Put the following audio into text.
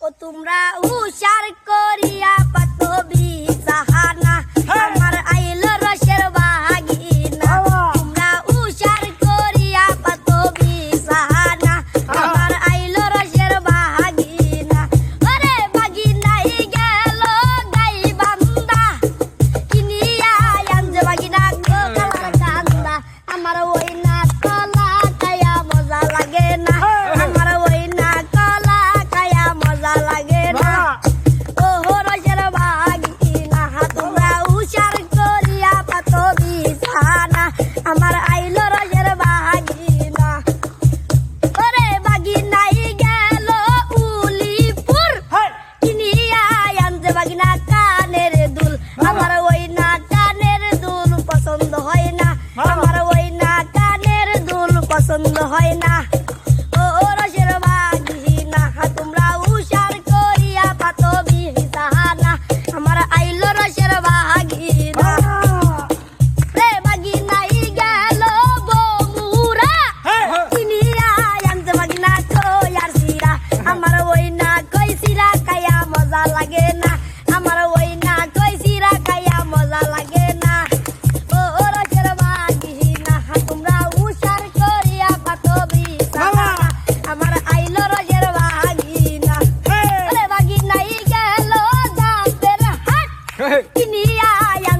ও তোমরা হুশার করিয়া nó hơi na Ini ya yang.